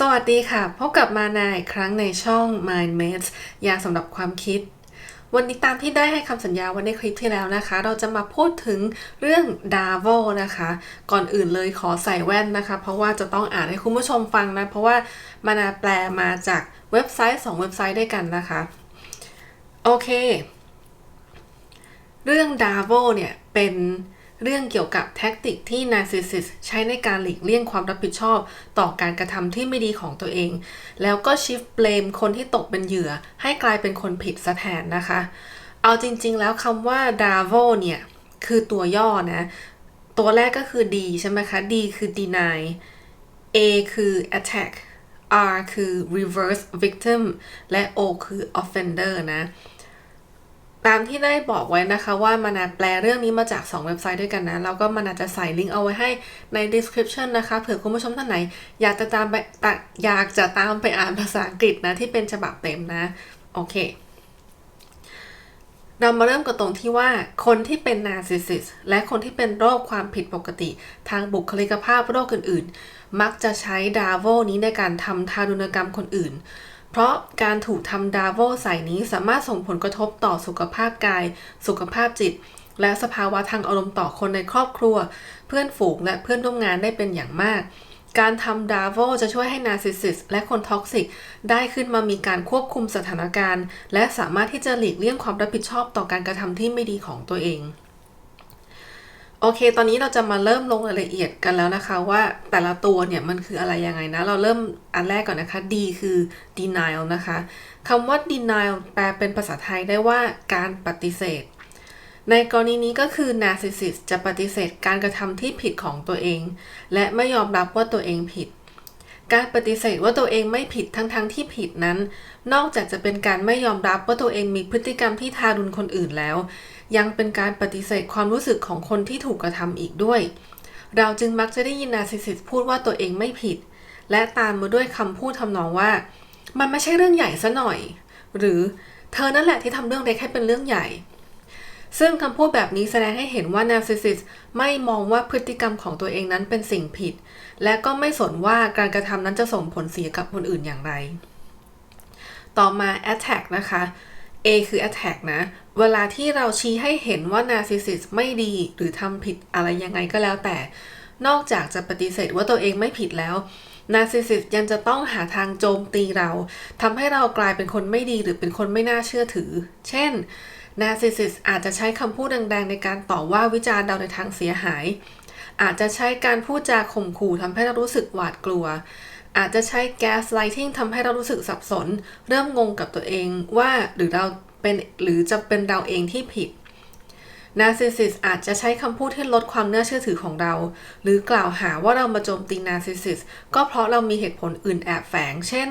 สวัสดีค่ะ พบกับมานาอีกครั้งในช่อง Mind Mates ยาสำหรับความคิด วันนี้ตามที่ได้ให้คำสัญญาไว้ในคลิปที่แล้วนะคะ เราจะมาพูดถึงเรื่อง d a v o นะคะ ก่อนอื่นเลยขอใส่แว่นนะคะ เพราะว่าจะต้องอ่านให้คุณผู้ชมฟังนะ เพราะว่ามานาแปลมาจากเว็บไซต์ 2 เว็บไซต์ด้วยกันนะคะ โอเค เรื่อง d a v o เนี่ยเป็น เรื่องเกี่ยวกับแท็กติกที่ Narcissist ใช้ในการหลีกเลี่ยงความรับผิดชอบ ต่อการกระทำที่ไม่ดีของตัวเอง แล้วก็ shift blame คนที่ตกเป็นเหยื่อ ให้กลายเป็นคนผิดซะแทนนะคะ เอาจริงๆแล้วคำว่า DAVO เนี่ย คือตัวย่อนะ ตัวแรกก็คือ D ใช่ไหมคะ D คือ deny A คือ attack R คือ reverse victim และ O คือ offender นะ ตามที่ได้บอกไว้นะคะว่ามานาแปลเรื่องนี้มาจาก 2 เว็บไซต์ด้วยกันนะแล้วก็มานาจะใส่ลิงก์เอาไว้ให้ใน description นะคะเผื่อคุณผู้ชมท่านไหน อยากจะตามไปอยากจะตามไปอ่านภาษาอังกฤษนะที่เป็นฉบับเต็มนะ โอเค เรามาเริ่มกันตรงที่ว่าคนที่เป็นนาร์ซิสซิสและคนที่เป็นโรคความผิดปกติ ทางบุคลิกภาพโรคอื่น ๆ มักจะใช้ดาโวนี้ในการทำทารุณกรรมคนอื่น เพราะการถูกทำดาโวใส่นี้สามารถส่งผลกระทบต่อสุขภาพกาย สุขภาพจิต และสภาวะทางอารมณ์ต่อคนในครอบครัว เพื่อนฝูงและเพื่อนร่วมงานได้เป็นอย่างมาก การทำดาโวจะช่วยให้นาซิสซิสและคนท็อกซิก ได้ขึ้นมามีการควบคุมสถานการณ์ และสามารถที่จะหลีกเลี่ยงความรับผิดชอบต่อการกระทำที่ไม่ดีของตัวเอง โอเค ตอนนี้เราจะมาเริ่มลงรายละเอียดกันแล้วนะคะว่าแต่ละตัวเนี่ยมันคืออะไรยังไงนะ เราเริ่มอันแรกก่อนนะคะ D คือ denial นะคะคำว่า denial แปลเป็นภาษาไทยได้ว่าการปฏิเสธ ในกรณีนี้ก็คือ narcissist จะปฏิเสธการกระทำที่ผิดของตัวเอง และไม่ยอมรับว่าตัวเองผิด การปฏิเสธว่าตัวเองไม่ผิดทั้งๆทที่ผิดนั้น นอกจากจะเป็นการไม่ยอมรับว่าตัวเองมีพฤติกรรมที่ทารุณคนอื่นแล้ว ยังเป็นการปฏิเสธความรู้สึกของคนที่ถูกกระทำอีกด้วย เราจึงมักจะได้ยินนาซิสิสพูดว่าตัวเองไม่ผิด และตามมาด้วยคำพูดทำนองว่า มันไม่ใช่เรื่องใหญ่ซะหน่อย หรือเธอนั่นแหละที่ทำเรื่องเล็กให้เป็นเรื่องใหญ่ ซึ่งคำพูดแบบนี้แสดงให้เห็นว่า narcissist ไม่มองว่าพฤติกรรมของตัวเองนั้นเป็นสิ่งผิด และก็ไม่สนว่าการกระทำนั้นจะส่งผลเสียกับคนอื่นอย่างไร ต่อมา attack นะคะ A คือ attack นะ เวลาที่เราชี้ให้เห็นว่า narcissist ไม่ดีหรือทำผิดอะไรยังไงก็แล้วแต่ นอกจากจะปฏิเสธว่าตัวเองไม่ผิดแล้ว narcissist ยังจะต้องหาทางโจมตีเราทำให้เรากลายเป็นคนไม่ดีหรือเป็นคนไม่น่าเชื่อถือ เช่น นาซิสิสอาจจะใช้คำพูดแรงๆในการต่อว่าวิจารณ์เราในทางเสียหาย อาจจะใช้การพูดจาข่มขู่ทำให้เรารู้สึกหวาดกลัว อาจจะใช้แก๊สไลทิงทำให้เรารู้สึกสับสน เริ่มงงกับตัวเองว่าหรือเราเป็นหรือจะเป็นเราเองที่ผิด นาซิสิสอาจจะใช้คำพูดที่ลดความน่าเชื่อถือของเรา หรือกล่าวหาว่าเรามาโจมตีนาซิสิสก็เพราะเรามีเหตุผลอื่นแอบแฝง เช่น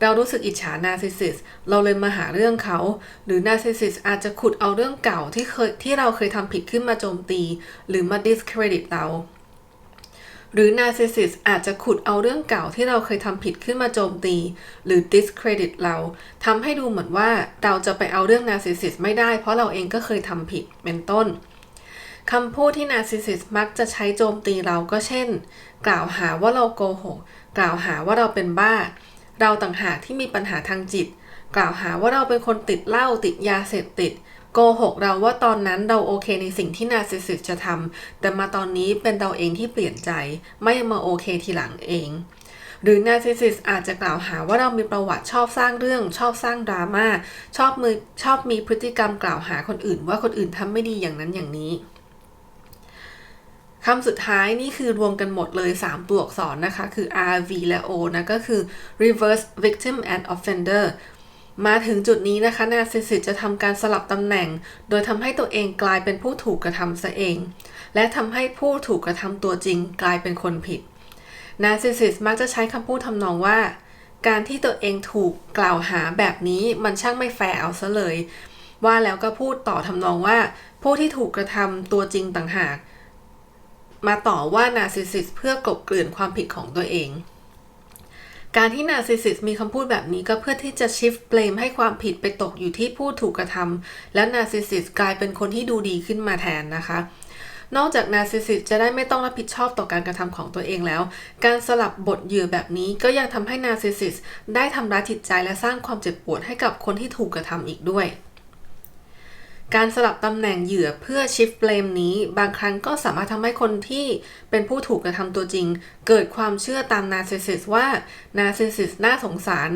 เรารู้สึกอิจฉานาซิสิสเราเลยมาหาเรื่องเขา หรือนาซิสิสอาจจะขุดเอาเรื่องเก่าที่เคยที่เราเคยทำผิดขึ้นมาโจมตี หรือมา discredit เรา หรือ narcissist อาจจะขุดเอาเรื่องเก่าที่เราเคยทำผิดขึ้นมาโจมตี หรือ discredit เราทำให้ดูเหมือนว่าเราจะไปเอาเรื่อง narcissist ไม่ได้ เพราะเราเองก็เคยทำผิดเป็นต้นคำพูดที่ narcissist มักจะใช้โจมตีเราก็เช่น กล่าวหาว่าเราโกหก กล่าวหาว่าเราเป็นบ้า เราต่างหากที่มีปัญหาทางจิต กล่าวหาว่าเราเป็นคนติดเหล้าติดยาเสพติด โกหกเราว่าตอนนั้นเราโอเคในสิ่งที่นาซิสิสจะทำแต่มาตอนนี้เป็นเราเองที่เปลี่ยนใจ ไม่มาโอเคทีหลังเอง หรือนาซิสิสอาจจะกล่าวหาว่าเรามีประวัติชอบสร้างเรื่อง ชอบสร้างดราม่าชอบมือชอบมีพฤติกรรมกล่าวหาคนอื่น ว่าคนอื่นทำไม่ดีอย่างนั้นอย่างนี้คำสุดท้ายนี่คือรวมกันหมดเลย 3 ตัวอักษรนะคะ คือ R V และ O นะก็คือ reverse victim and offender มาถึงจุดนี้นะคะนาซิสซิสจะทำการสลับตำแหน่ง โดยทำให้ตัวเองกลายเป็นผู้ถูกกระทำซะเอง และทำให้ผู้ถูกกระทำตัวจริงกลายเป็นคนผิดนาซิสิสมักจะใช้คำพูดทำนองว่า การที่ตัวเองถูกกล่าวหาแบบนี้มันช่างไม่แฟร์เอาซะเลย ว่าแล้วก็พูดต่อทำนองว่า ผู้ที่ถูกกระทำตัวจริงต่างหาก มาต่อว่านาซิสิสเพื่อกลบเกลื่อนความผิดของตัวเอง การที่นาซิสิสมีคำพูดแบบนี้ก็เพื่อที่จะชิฟเบลมให้ความผิดไปตกอยู่ที่ผู้ถูกกระทำและนาซิสิสกลายเป็นคนที่ดูดีขึ้นมาแทนนะคะ นอกจากนาซิสิสจะได้ไม่ต้องรับผิดชอบต่อการกระทำของตัวเองแล้ว การสลับบทเหยื่อแบบนี้ก็ยังทำให้นาซิสิสได้ทำร้ายจิตใจและสร้างความเจ็บปวดให้กับคนที่ถูกกระทำอีกด้วย การสลับตำแหน่งเหยื่อเพื่อชิฟเ b ลมนี้ บางครั้งก็สามารถทำให้คนที่เป็นผู้ถูกกระทำตัวจริง เกิดความเชื่อตามนาซิสซิสว่านาซิสซิสน่าสงสาร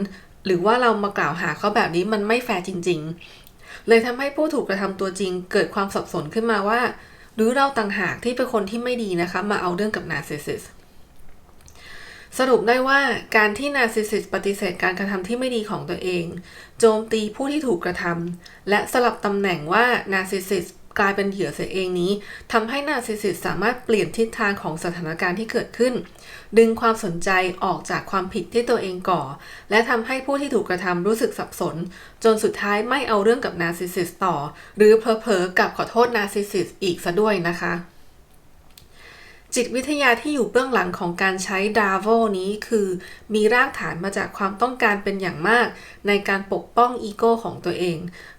หรือว่าเรามากล่าวหาเขาแบบนี้มันไม่แฟร์จริง ๆ เลยทำให้ผู้ถูกกระทำตัวจริง เกิดความสับสนขึ้นมาว่า หรือเราต่างหากที่เป็นคนที่ไม่ดีนะคะ มาเอาเรื่องกับนาซิสซิส สรุปได้ว่าการที่นาร์ซิสซิสปฏิเสธการกระทำที่ไม่ดีของตัวเอง โจมตีผู้ที่ถูกกระทำและสลับตำแหน่งว่านาร์ซิสซิสกลายเป็นเหยื่อเสียเองนี้ทำให้นาร์ซิสซิสสามารถเปลี่ยนทิศทางของสถานการณ์ที่เกิดขึ้น ดึงความสนใจออกจากความผิดที่ตัวเองก่อ และทำให้ผู้ที่ถูกกระทำรู้สึกสับสน จนสุดท้ายไม่เอาเรื่องกับนาร์ซิสซิสต่อ หรือเพลอๆกับขอโทษนาร์ซิสซิสอีกซะด้วยนะคะ จิตวิทยาที่อยู่เบื้องหลังของการใช้ดาโวนี้คือ มีรากฐานมาจากความต้องการเป็นอย่างมาก ในการปกป้องอีโก้ของตัวเอง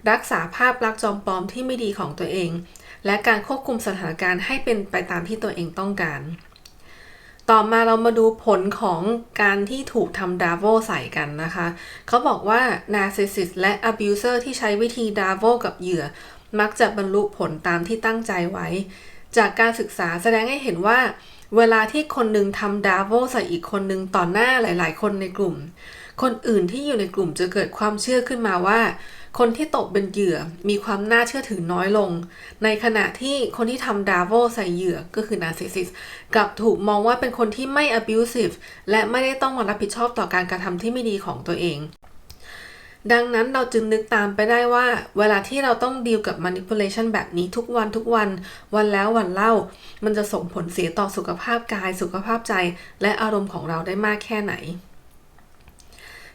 รักษาภาพลักษณ์จอมปลอมที่ไม่ดีของตัวเอง และการควบคุมสถานการณ์ให้เป็นไปตามที่ตัวเองต้องการ ต่อมาเรามาดูผลของการที่ถูกทำดาโวใส่กันนะคะ เขาบอกว่า narcissist และ abuser ที่ใช้วิธีดาโวกับเหยื่อ มักจะบรรลุผลตามที่ตั้งใจไว้ จากการศึกษาแสดงให้เห็นว่าเวลาที่คนหนึ่งทำดาโวใส่อีกคนหนึ่งต่อหน้าหลาย ๆ คนในกลุ่ม คนอื่นที่อยู่ในกลุ่มจะเกิดความเชื่อขึ้นมาว่า คนที่ตกเป็นเหยื่อมีความน่าเชื่อถือน้อยลง ในขณะที่คนที่ทำดาโวใส่เหยื่อก็คือ narcissist กลับถูกมองว่าเป็นคนที่ไม่ abusive และไม่ได้ต้องมารับผิดชอบต่อการกระทำที่ไม่ดีของตัวเอง ดังนั้นเราจึงนึกตามไปได้ว่า เวลาที่เราต้องดีลกับ manipulation แบบนี้ทุกวันทุกวัน วันแล้ววันเล่า มันจะส่งผลเสียต่อสุขภาพกาย สุขภาพใจ และอารมณ์ของเราได้มากแค่ไหน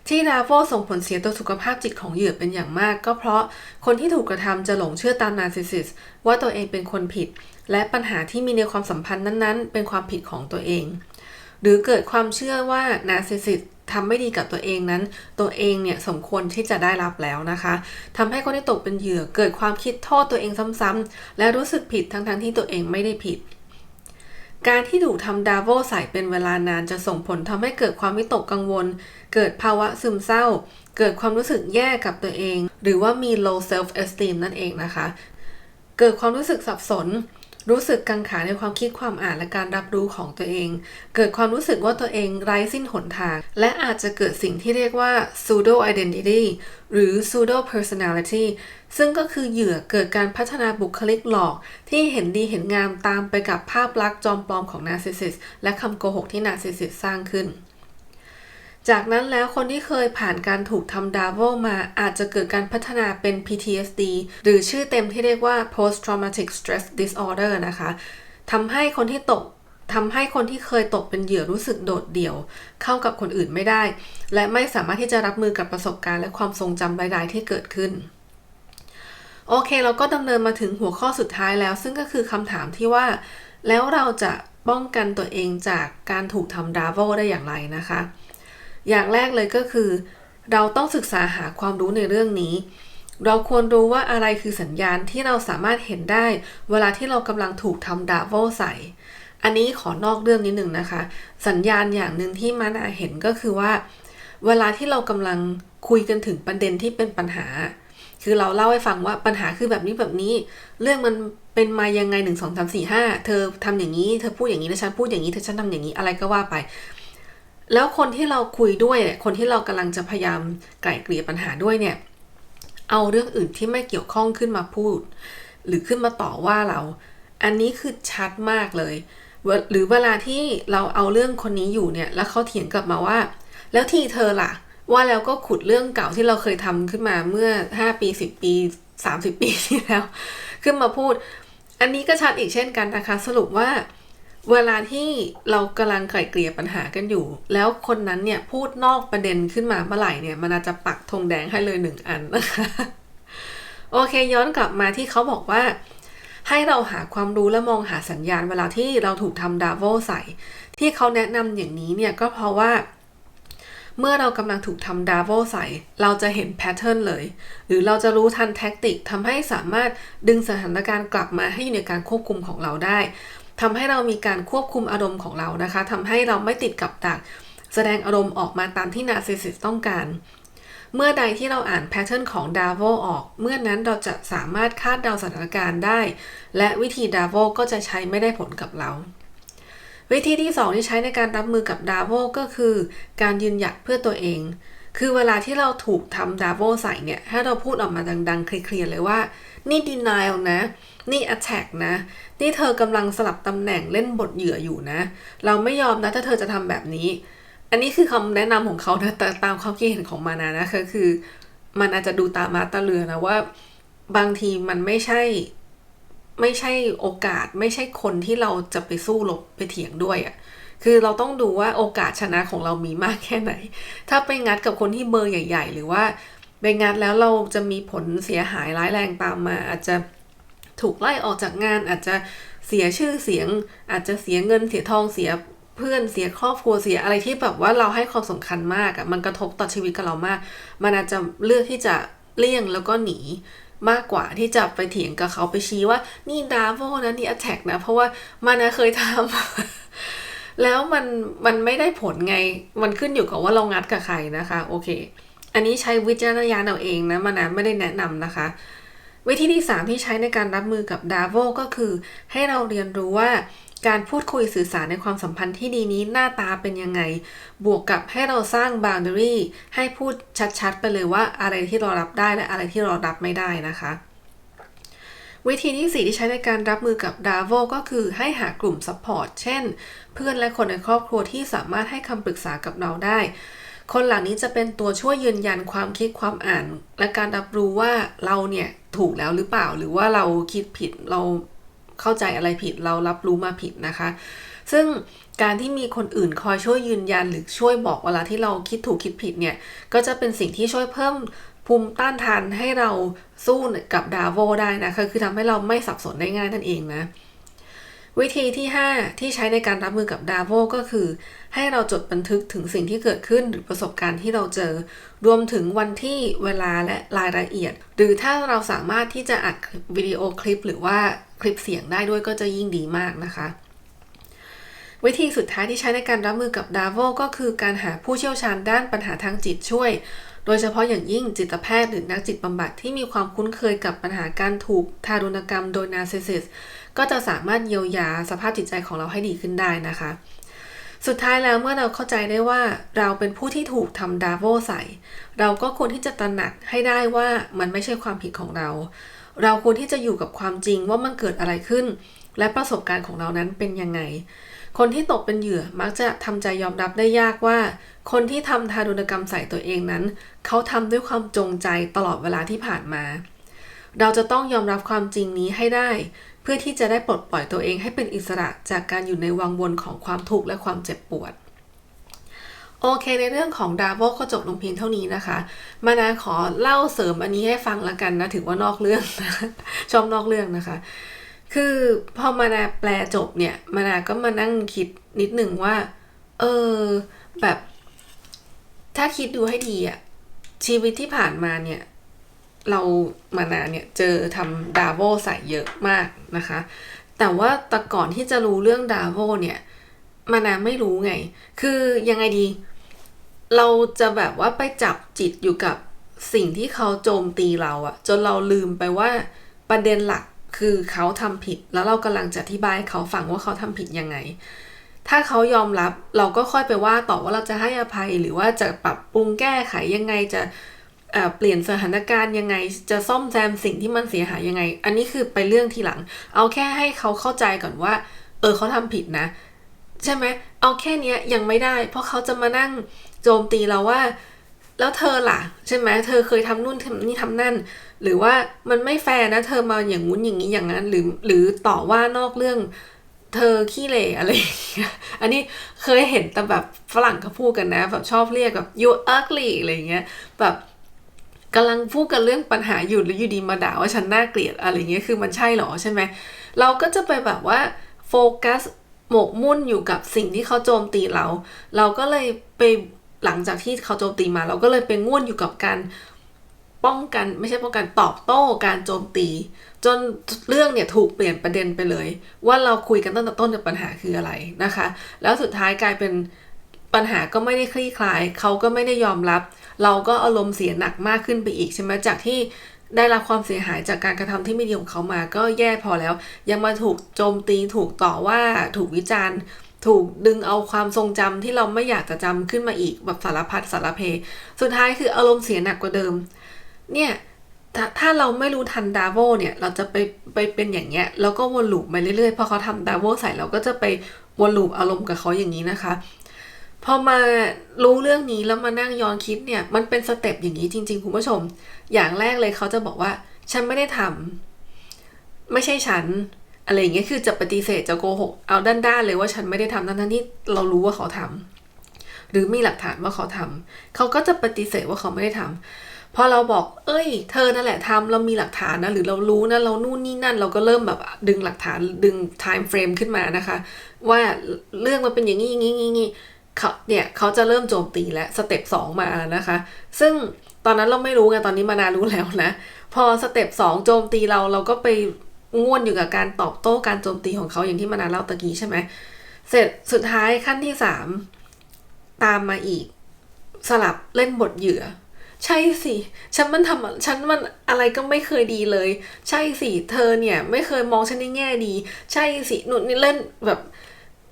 ที่ดาโวส่งผลเสียต่อสุขภาพจิตของเหยื่อเป็นอย่างมาก ก็เพราะคนที่ถูกกระทำจะหลงเชื่อตามนาร์ซิสซิสว่าตัวเองเป็นคนผิด และปัญหาที่มีในความสัมพันธ์นั้นๆ เป็นความผิดของตัวเอง หรือเกิดความเชื่อว่านาร์ซิสซิส ทำไม่ดีกับตัวเองนั้น ตัวเองเนี่ยสมควรที่จะได้รับแล้วนะคะทำให้คนที่ตกเป็นเหยื่อเกิดความคิดโทษตัวเองซ้ำๆและรู้สึกผิดทั้งๆที่ตัวเองไม่ได้ผิด การที่ถูกทำดาโวใส่เป็นเวลานานจะส่งผลทำให้เกิดความวิตกกังวล เกิดภาวะซึมเศร้า เกิดความรู้สึกแย่กับตัวเอง หรือว่ามี low self esteem นั่นเองนะคะ เกิดความรู้สึกสับสน รู้สึกกังขาในความคิดความอ่านและการรับรู้ของตัวเอง เกิดความรู้สึกว่าตัวเองไร้สิ้นหนทาง และอาจจะเกิดสิ่งที่เรียกว่า pseudo identity หรือ pseudo personality ซึ่งก็คือเหยื่อเกิดการพัฒนาบุคลิกหลอก ที่เห็นดีเห็นงามตามไปกับภาพลักษณ์จอมปลอมของนาร์ซิสซิสและคำโกหกที่นาร์ซิสซิสสร้างขึ้น จากนั้นแล้วคนที่เคยผ่านการถูกทำดาโวมาอาจจะเกิดการพัฒนาเป็น PTSD หรือชื่อเต็มที่เรียกว่า post traumatic stress disorder นะคะทำให้คนที่ตกทำให้คนที่เคยตกเป็นเหยื่อรู้สึกโดดเดี่ยว เข้ากับคนอื่นไม่ได้ และไม่สามารถที่จะรับมือกับประสบการณ์และความทรงจำใดๆที่เกิดขึ้น โอเค เราก็ดำเนินมาถึงหัวข้อสุดท้ายแล้ว ซึ่งก็คือคำถามที่ว่า แล้วเราจะป้องกันตัวเองจากการถูกทำดาโวได้อย่างไรนะคะ อย่างแรกเลยก็คือ เราต้องศึกษาหาความรู้ในเรื่องนี้ เราควรรู้ว่าอะไรคือสัญญาณที่เราสามารถเห็นได้ เวลาที่เรากำลังถูกทำดาโวใส่ อันนี้ขอนอกเรื่องนิดหนึ่งนะคะ สัญญาณอย่างหนึ่งที่มานาเห็นก็คือว่า เวลาที่เรากำลังคุยกันถึงประเด็นที่เป็นปัญหา คือเราเล่าให้ฟังว่าปัญหาคือแบบนี้แบบนี้ เรื่องมันเป็นมายังไงหนึ่งสองสามสี่ห้าเธอทำอย่างนี้ เธอพูดอย่างนี้แล้วฉันพูดอย่างนี้เธอฉันทำอย่างนี้อะไรก็ว่าไป แล้วคนที่เราคุยด้วยเนี่ยคนที่เรากำลังจะพยายามไกล่เกลี่ยปัญหาด้วยเนี่ย เอาเรื่องอื่นที่ไม่เกี่ยวข้องขึ้นมาพูด หรือขึ้นมาต่อว่าเรา อันนี้คือชัดมากเลย หรือเวลาที่เราเอาเรื่องคนนี้อยู่เนี่ย แล้วเขาเถียงกลับมาว่า แล้วที่เธอล่ะ ว่าแล้วก็ขุดเรื่องเก่าที่เราเคยทำขึ้นมาเมื่อ 5 ปี 10 ปี 30 ปีที่แล้ว ขึ้นมาพูด อันนี้ก็ชัดอีกเช่นกันนะคะสรุปว่า เวลาที่เรากำลังไกล่เกลี่ยปัญหากันอยู่ แล้วคนนั้นเนี่ยพูดนอกประเด็นขึ้นมาเมื่อไหร่เนี่ย มันอาจจะปักธงแดงให้เลยหนึ่งอันนะคะ โอเคย้อนกลับมาที่เขาบอกว่า ให้เราหาความรู้และมองหาสัญญาณ เวลาที่เราถูกทำดาโวใส่ ที่เขาแนะนำอย่างนี้เนี่ยก็เพราะว่าเมื่อเรากำลังถูกทำดาโวใส่ เราจะเห็นแพทเทิร์นเลย หรือเราจะรู้ทันแท็กติกทำให้สามารถดึงสถานการณ์กลับมาให้อยู่ในการควบคุมของเราได้ ทำให้เรามีการควบคุมอารมณ์ของเรานะคะทำให้เราไม่ติดกับดัก แสดงอารมณ์ออกมาตามที่นาซิสิสต้องการ เมื่อใดที่เราอ่านแพทเทิร์นของดาโวออก เมื่อนั้นเราจะสามารถคาดเดาสถานการณ์ได้ และวิธีดาโวก็จะใช้ไม่ได้ผลกับเราวิธีที่ 2 ที่ใช้ในการรับมือกับดาโวก็คือ การยืนหยัดเพื่อตัวเอง คือเวลาที่เราถูกทำดาโวใส่เนี่ย ให้เราพูดออกมาดัง ๆ เคลียร์เลยว่า นี่ denial นะ นี่ attack นะ นี่เธอกำลังสลับตำแหน่งเล่นบทเหยื่ออยู่นะ เราไม่ยอมนะถ้าเธอจะทำแบบนี้ อันนี้คือคำแนะนำของเขานะแต่ตามความคิดเห็นของมานานะคือคือ มันอาจจะดูตามาตาเรือนะว่า บางทีมันไม่ใช่ ไม่ใช่โอกาสไม่ใช่คนที่เราจะไปสู้รบไปเถียงด้วยอะ่ะคือเราต้องดูว่าโอกาสชนะของเรามีมากแค่ไหน ถ้าไปงัดกับคนที่เบอร์ใหญ่ ๆ หรือว่า ไปงัดแล้วเราจะมีผลเสียหายร้ายแรงตามมา อาจจะถูกไล่ออกจากงาน อาจจะเสียชื่อเสียง อาจจะเสียเงินเสียทองเสียเพื่อนเสียครอบครัวเสียอะไรที่แบบว่าเราให้ความสำคัญมากอะ่ะมันกระทบต่อชีวิตกับเรามาก มันอาจจะเลือกที่จะเลี่ยงแล้วก็หนีมากกว่าที่จะไปเถียงกับเขาไปชี้ว่านี่ดาโวนะนี่ attack นะ เพราะว่ามานเคยทำแล้วมันมันไม่ได้ผลไง มันขึ้นอยู่กับว่าเรางัดกับใครนะคะ โอเค อันนี้ใช้วิจารณญาณเอาเองนะมานะไม่ได้แนะนำนะคะ วิธีที่ 3 ที่ใช้ในการรับมือกับดาโวก็คือ ให้เราเรียนรู้ว่าการพูดคุยสื่อสารในความสัมพันธ์ที่ดีนี้หน้าตาเป็นยังไง บวกกับให้เราสร้าง boundary ให้พูดชัดๆ ไปเลยว่าอะไรที่เรารับได้และอะไรที่เรารับไม่ได้นะคะ วิธีที่ 4 ที่ใช้ในการรับมือกับดาโวก็คือให้หากลุ่ม support เช่น เพื่อนและคนในครอบครัวที่สามารถให้คำปรึกษากับเราได้ คนเหล่านี้จะเป็นตัวช่วยยืนยันความคิดความอ่าน และการรับรู้ว่าเราเนี่ยถูกแล้วหรือเปล่า หรือว่าเราคิดผิดเราเข้าใจอะไรผิดเรารับรู้มาผิดนะคะ ซึ่งการที่มีคนอื่นคอยช่วยยืนยันหรือช่วยบอกเวลาที่เราคิดถูกคิดผิดเนี่ย ก็จะเป็นสิ่งที่ช่วยเพิ่มภูมิต้านทานให้เราสู้กับดาโวได้นะคะ คือทำให้เราไม่สับสนได้ง่ายนั่นเองนะ วิธีที่ 5 ที่ใช้ในการรับมือกับดาโวก็คือ ให้เราจดบันทึกถึงสิ่งที่เกิดขึ้นหรือประสบการณ์ที่เราเจอ รวมถึงวันที่เวลาและรายละเอียด หรือถ้าเราสามารถที่จะอัดวิดีโอคลิป หรือว่าคลิปเสียงได้ด้วยก็จะยิ่งดีมากนะคะ วิธีสุดท้ายที่ใช้ในการรับมือกับดาโวก็คือการหาผู้เชี่ยวชาญด้านปัญหาทางจิตช่วยโดยเฉพาะอย่างยิ่งจิตแพทย์หรือนักจิตบำบัดที่มีความคุ้นเคยกับปัญหาการถูกทารุณกรรมโดยนาร์ซิสซิส ก็จะสามารถเยียวยาสภาพจิตใจของเราให้ดีขึ้นได้นะคะ สุดท้ายแล้วเมื่อเราเข้าใจได้ว่าเราเป็นผู้ที่ถูกทำดาโวใส่ เราก็ควรที่จะตระหนักให้ได้ว่ามันไม่ใช่ความผิดของเรา เราควรที่จะอยู่กับความจริงว่ามันเกิดอะไรขึ้น และประสบการณ์ของเรานั้นเป็นยังไงคนที่ตกเป็นเหยื่อมักจะทำใจยอมรับได้ยากว่า คนที่ทำทารุณกรรมใส่ตัวเองนั้น เขาทำด้วยความจงใจตลอดเวลาที่ผ่านมา เราจะต้องยอมรับความจริงนี้ให้ได้ เพื่อที่จะได้ปลดปล่อยตัวเองให้เป็นอิสระจากการอยู่ในวังวนของความทุกข์และความเจ็บปวด โอเค ในเรื่องของดาโวก็จบลงเพียงเท่านี้นะคะ มานาขอเล่าเสริมอันนี้ให้ฟังละกันนะถือว่านอกเรื่องนะชอบนอกเรื่องนะคะ คือพอมานาแปลจบเนี่ย มานาก็มานั่งคิดนิดหนึ่งว่า เออแบบ ถ้าคิดดูให้ดีอะชีวิตที่ผ่านมาเนี่ย เรามานาเนี่ยเจอทำดาโวใส่เยอะมากนะคะ แต่ว่าแต่ก่อนที่จะรู้เรื่องดาโวเนี่ยมานาไม่รู้ไง คือยังไงดี เราจะแบบว่าไปจับจิตอยู่กับสิ่งที่เขาโจมตีเราอะจนเราลืมไปว่าประเด็นหลักคือเขาทำผิด แล้วเรากำลังจะอธิบายเขาฟังว่าเขาทำผิดยังไง ถ้าเขายอมรับเราก็ค่อยไปว่าต่อว่าเราจะให้อภัยหรือว่าจะปรับปรุงแก้ไขยังไงจะ เปลี่ยนสถานการณ์ยังไง จะซ่อมแซมสิ่งที่มันเสียหายยังไง อันนี้คือไปเรื่องทีหลัง เอาแค่ให้เขาเข้าใจก่อนว่า เออเขาทำผิดนะ ใช่ไหมเอาแค่นี้ยังไม่ได้ เพราะเขาจะมานั่งโจมตีเราว่า แล้วเธอล่ะ ใช่ไหมเธอเคยทำนู่นทำนี่ทำนั่น หรือว่ามันไม่แฟร์นะ เธอมาอย่างงู้นอย่างนี้อย่างนั้น หรือหรือต่อว่านอกเรื่องเธอขี้เหร่อะไรอย่างเงี้ยอันนี้เคยเห็นแต่แบบฝรั่งเขาพูดกันนะ แบบชอบเรียกแบบ you ugly อะไรอย่างเงี้ยแบบ กำลังพูดกันเรื่องปัญหาอยู่หรืออยู่ดีมาด่าว่าฉันน่าเกลียดอะไรเงี้ยคือมันใช่หรอใช่ไหมเราก็จะไปแบบว่าโฟกัสหมกมุ่นอยู่กับสิ่งที่เขาโจมตีเรา เราก็เลยไปหลังจากที่เขาโจมตีมา เราก็เลยไปง่วนอยู่กับการป้องกันไม่ใช่ป้องกันตอบโต้การโจมตี จนเรื่องเนี่ยถูกเปลี่ยนประเด็นไปเลย ว่าเราคุยกันตั้งแต่ต้นจากปัญหาคืออะไรนะคะ แล้วสุดท้ายกลายเป็น ปัญหาก็ไม่ได้คลี่คลาย เขาก็ไม่ได้ยอมรับ เราก็อารมณ์เสียหนักมากขึ้นไปอีกใช่ไหมจากที่ได้รับความเสียหายจากการกระทำที่ไม่ดีของเขามา ก็แย่พอแล้ว ยังมาถูกโจมตีถูกต่อว่าถูกวิจารณ์ ถูกดึงเอาความทรงจำที่เราไม่อยากจะจำขึ้นมาอีกแบบสารพัดสารเพ สุดท้ายคืออารมณ์เสียหนักกว่าเดิม เนี่ยถ้าถ้าเราไม่รู้ทันดาโวเนี่ยเราจะไปไปเป็นอย่างเงี้ยแล้วก็วนลูปไปเรื่อยๆพอเขาทำดาโวใส่เราก็จะไปวนลูปอารมณ์กับเขาอย่างนี้นะคะ พอมารู้เรื่องนี้แล้วมานั่งย้อนคิดเนี่ย มันเป็นสเต็ปอย่างนี้จริง ๆ คุณผู้ชม อย่างแรกเลยเขาจะบอกว่า ฉันไม่ได้ทำไม่ใช่ฉัน อะไรอย่างเงี้ยคือจะปฏิเสธจะโกหกเอาด้านๆเลยว่าฉันไม่ได้ทำทั้งๆที่เรารู้ว่าเขาทำหรือมีหลักฐานว่าเขาทำเขาก็จะปฏิเสธว่าเขาไม่ได้ทำพอเราบอก เอ้ย เธอนั่นแหละทำเรามีหลักฐานนะ หรือเรารู้นะ เรานู่นนี่นั่น เราก็เริ่มแบบดึงหลักฐานดึง time frame ขึ้นมานะคะ ว่าเรื่องมันเป็นอย่างนี้อย่างนี้อย่างนี้ เขาเนี่ยเขาจะเริ่มโจมตีแล้วสเต็ปสองมาแล้วนะคะ ซึ่งตอนนั้นเราไม่รู้ไงตอนนี้มานารู้แล้วนะ พอสเต็ปสองโจมตีเราเราก็ไปง่วนอยู่กับการตอบโต้การโจมตีของเขาอย่างที่มานาเล่าตะกี้ใช่ไหมเสร็จสุดท้ายขั้นที่สามตามมาอีก สลับเล่นบทเหยื่อ ใช่สิฉันมันทำฉันมันอะไรก็ไม่เคยดีเลย ใช่สิเธอเนี่ย ไม่เคยมองฉันในแง่ดี ใช่สิหนุนนี่เล่นแบบ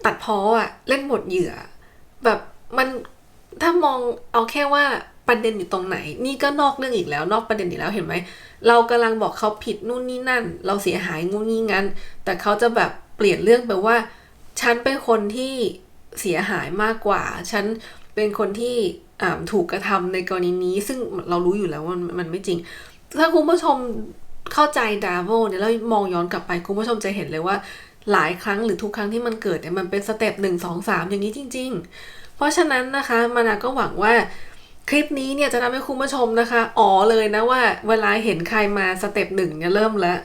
ตัดพ้ออะเล่นบทเหยื่อ แบบมันถ้ามองเอาแค่ว่าประเด็นอยู่ตรงไหน นี่ก็นอกเรื่องอีกแล้ว นอกประเด็นอีกแล้วเห็นไหม เรากำลังบอกเขาผิดนู่นนี่นั่น เราเสียหายงูงี้งั้น แต่เขาจะแบบเปลี่ยนเรื่องไปว่า ฉันเป็นคนที่เสียหายมากกว่า ฉันเป็นคนที่ถูกกระทำในกรณีนี้ ซึ่งเรารู้อยู่แล้วว่ามันมันไม่จริง ถ้าคุณผู้ชมเข้าใจดาโวเนี่ยแล้วมองย้อนกลับไปคุณผู้ชมจะเห็นเลยว่า หลายครั้งหรือทุกครั้งที่มันเกิดเนี่ยมันเป็นสเต็ปหนึ่งสองสามอย่างนี้จริง ๆ เพราะฉะนั้นนะคะมานาก็หวังว่าคลิปนี้เนี่ยจะทำให้คุณผู้ชมนะคะอ๋อเลยนะว่าเวลาเห็นใครมาสเต็ปหนึ่งเนี่ยเริ่มแล้ว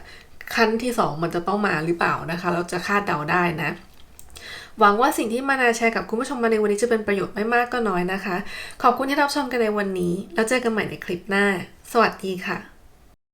ขั้นที่สองมันจะต้องมาหรือเปล่านะคะเราจะคาดเดาได้นะ หวังว่าสิ่งที่มานาแชร์กับคุณผู้ชมมาในวันนี้จะเป็นประโยชน์ไม่มากก็น้อยนะคะ ขอบคุณที่รับชมกันในวันนี้ แล้วเจอกันใหม่ในคลิปหน้า สวัสดีค่ะ